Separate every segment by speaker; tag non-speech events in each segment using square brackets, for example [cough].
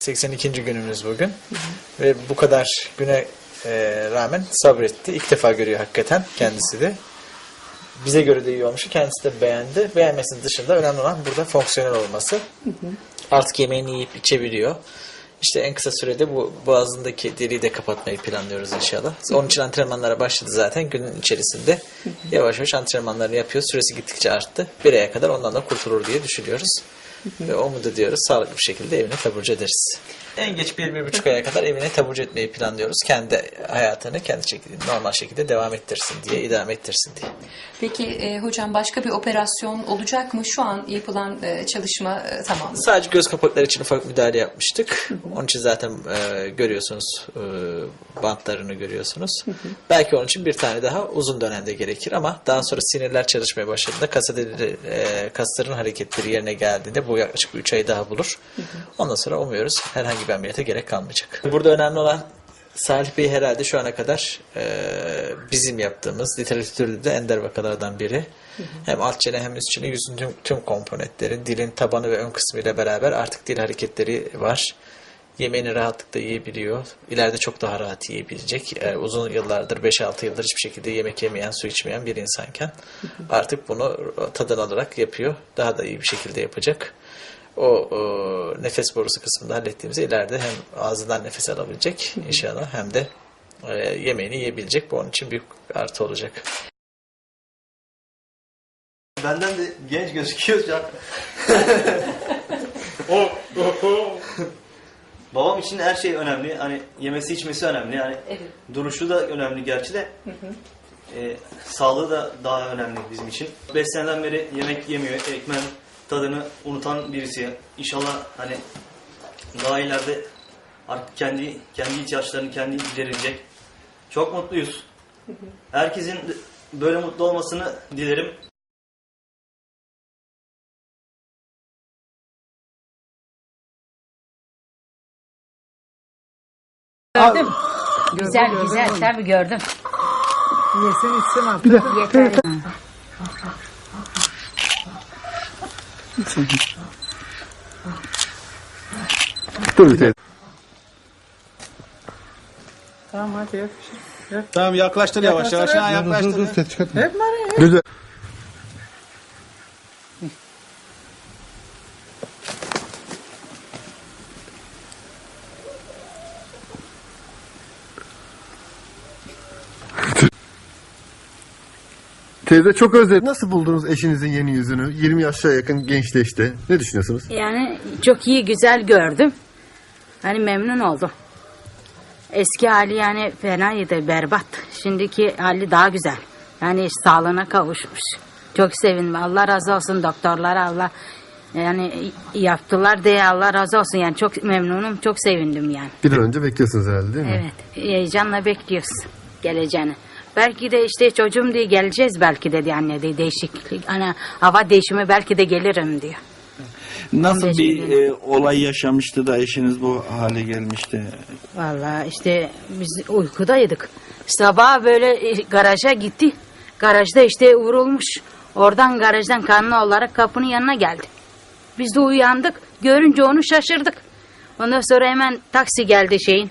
Speaker 1: 82. günümüz bugün. Ve bu kadar güne e, rağmen sabretti. İlk defa görüyor hakikaten kendisi de. Bize göre de iyi olmuş. Kendisi de beğendi. Beğenmesinin dışında önemli olan burada fonksiyonel olması. Artık yemeğini yiyip içebiliyor. İşte en kısa sürede bu boğazındaki deliği de kapatmayı planlıyoruz inşallah. Onun için antrenmanlara başladı zaten günün içerisinde. Yavaş yavaş antrenmanlarını yapıyor. Süresi gittikçe arttı. Bir aya kadar ondan da kurtulur diye düşünüyoruz. Ve umut ediyoruz. Sağlıklı bir şekilde evine taburcu ederiz. En geç bir, bir buçuk aya kadar evine taburcu etmeyi planlıyoruz. Kendi hayatını kendi şekilde, normal şekilde devam ettirsin diye, idame ettirsin diye.
Speaker 2: Peki e, hocam başka bir operasyon olacak mı? Şu an yapılan e, çalışma e, tamam.
Speaker 1: Sadece göz kapakları için ufak müdahale yapmıştık. Onun için zaten e, görüyorsunuz e, bantlarını görüyorsunuz. Belki onun için bir tane daha uzun dönemde gerekir ama daha sonra sinirler çalışmaya başladığında kasadeleri, e, kasların hareketleri yerine geldiğinde bu yaklaşık 3 ay daha bulur. Ondan sonra umuyoruz herhangi bir ameliyata gerek kalmayacak. Burada önemli olan Salih Bey herhalde şu ana kadar e, bizim yaptığımız literatürde de ender vakalardan biri. Hem alt çene hem üst çene yüzün tüm, tüm komponentleri, dilin tabanı ve ön kısmı ile beraber artık dil hareketleri var. Yemeğini rahatlıkla yiyebiliyor. İleride çok daha rahat yiyebilecek. E, uzun yıllardır, 5-6 yıldır hiçbir şekilde yemek yemeyen, su içmeyen bir insanken artık bunu tadını alarak yapıyor. Daha da iyi bir şekilde yapacak o, o nefes borusu kısmında hallettiğimizde ileride hem ağzından nefes alabilecek inşallah hem de e, yemeğini yiyebilecek. Bu onun için büyük artı olacak.
Speaker 3: Benden de genç gözüküyor şu an. [laughs] Babam için her şey önemli. Hani yemesi içmesi önemli. Yani
Speaker 2: Evet.
Speaker 3: duruşu da önemli gerçi de. Ee, sağlığı da daha önemli bizim için. 5 seneden beri yemek yemiyor. Ekmeğin tadını unutan birisi. İnşallah hani daha ileride artık kendi kendi ihtiyaçlarını kendi giderecek. Çok mutluyuz. Herkesin böyle mutlu olmasını dilerim.
Speaker 4: Gördüm. Güzel güzel tabii gördüm.
Speaker 5: Yesin içsin artık.
Speaker 4: Yeter.
Speaker 5: Tamam hadi yap. Yap.
Speaker 6: Tamam yaklaştır yavaş yavaş. Ha, yaklaştır.
Speaker 5: Hep bana ya.
Speaker 7: Teyze çok özledim. Nasıl buldunuz eşinizin yeni yüzünü? 20 yaşa yakın gençleşti. Ne düşünüyorsunuz?
Speaker 4: Yani çok iyi güzel gördüm. Hani memnun oldum. Eski hali yani fenaydı berbat. Şimdiki hali daha güzel. Yani sağlığına kavuşmuş. Çok sevindim. Allah razı olsun doktorlara Allah yani yaptılar diye Allah razı olsun. Yani çok memnunum, çok sevindim yani.
Speaker 7: Bir an önce bekliyorsunuz herhalde değil mi?
Speaker 4: Evet, heyecanla bekliyoruz geleceğini. Belki de işte çocuğum diye geleceğiz belki dedi anne de değişiklik. Hani hava değişimi belki de gelirim diyor.
Speaker 6: Nasıl bir e, olay yaşamıştı da eşiniz bu hale gelmişti?
Speaker 4: Vallahi işte biz uykudaydık. Sabah böyle e, garaja gitti. Garajda işte vurulmuş. Oradan garajdan kanlı olarak kapının yanına geldi. Biz de uyandık. Görünce onu şaşırdık. Ondan sonra hemen taksi geldi şeyin.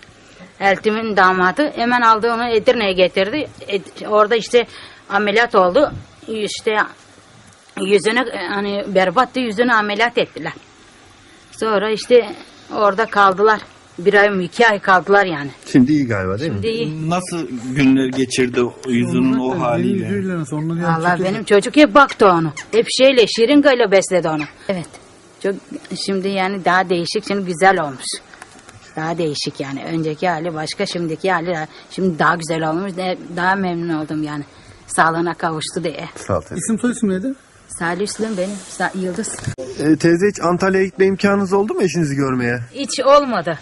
Speaker 4: Eltimin damadı. Hemen aldı onu Edirne'ye getirdi. Ed- orada işte ameliyat oldu. İşte yüzünü hani berbattı yüzünü ameliyat ettiler. Sonra işte orada kaldılar. Bir ay mı iki ay kaldılar yani.
Speaker 7: Şimdi iyi galiba değil mi?
Speaker 4: Değil.
Speaker 6: Nasıl günler geçirdi o yüzünün o haliyle?
Speaker 5: Yüzüyle
Speaker 4: Allah benim çocuk hep baktı onu. Hep şeyle şiringayla besledi onu. Evet. Çok şimdi yani daha değişik şimdi güzel olmuş. Daha değişik yani. Önceki hali başka şimdiki hali şimdi daha güzel olmuş. Daha memnun oldum yani. Sağlığına kavuştu diye.
Speaker 7: Sağ ol teyze.
Speaker 5: İsim soy isim neydi?
Speaker 4: Salih Üslüm benim. Sa- Yıldız.
Speaker 7: Ee, teyze hiç Antalya'ya gitme imkanınız oldu mu eşinizi görmeye?
Speaker 4: Hiç olmadı.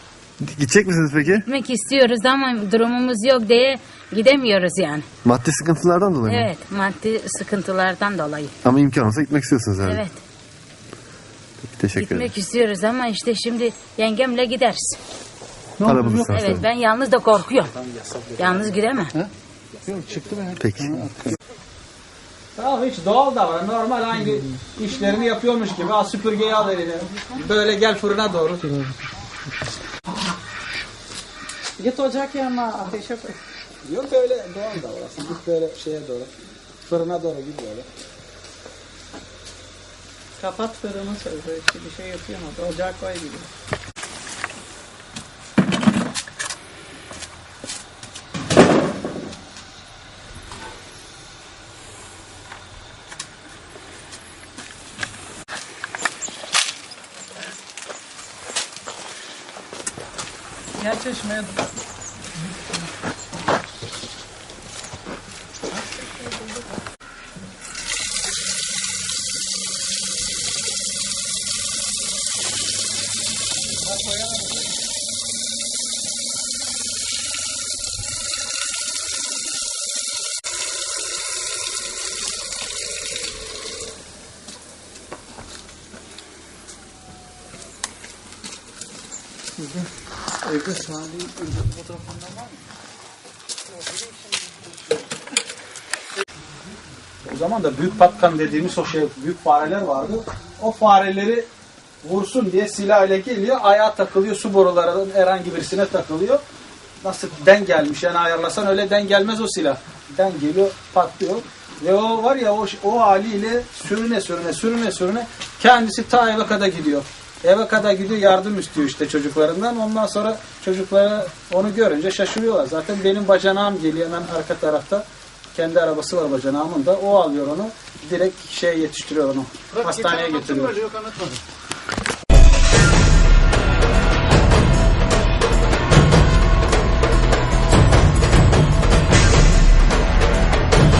Speaker 7: Gidecek misiniz peki?
Speaker 4: Gitmek istiyoruz ama durumumuz yok diye gidemiyoruz yani.
Speaker 7: Maddi sıkıntılardan dolayı mı?
Speaker 4: Evet. Maddi sıkıntılardan dolayı.
Speaker 7: Ama imkan olsa gitmek istiyorsunuz herhalde.
Speaker 4: Evet.
Speaker 7: Teşekkür ederim.
Speaker 4: Gitmek istiyoruz ama işte şimdi yengemle gideriz.
Speaker 7: Para bulursanız
Speaker 4: Evet
Speaker 7: tabii.
Speaker 4: ben yalnız da korkuyorum. Yalnız gidemem.
Speaker 7: Peki.
Speaker 8: Ya hiç doğal davran. Normal aynı işlerini yapıyormuş gibi. Al süpürgeyi al eline. Böyle gel fırına doğru.
Speaker 5: Git ocak yanına ateşe koy.
Speaker 8: Yok öyle doğal da orası. Git böyle şeye doğru. Fırına doğru git böyle.
Speaker 5: Kapat fırını sözü. Bir şey yapıyor mu? Ocak koy gibi. Gel çeşmeye
Speaker 8: Evde Salih'in fotoğrafından var mı? O zaman da büyük patkan dediğimiz o şey büyük fareler vardı. O fareleri vursun diye silah ile geliyor. Ayağa takılıyor. Su borularının herhangi birisine takılıyor. Nasıl den gelmiş yani ayarlasan öyle den gelmez o silah. Den geliyor patlıyor. Ve o var ya o, o haliyle sürüne sürüne sürüne sürüne kendisi ta eve kadar gidiyor. Eve kadar gidiyor yardım istiyor işte çocuklarından. Ondan sonra çocukları onu görünce şaşırıyorlar. Zaten benim bacanağım geliyor hemen arka tarafta. Kendi arabası var bacanağımın da. O alıyor onu. Direkt şey yetiştiriyor onu. Hastaneye getiriyor.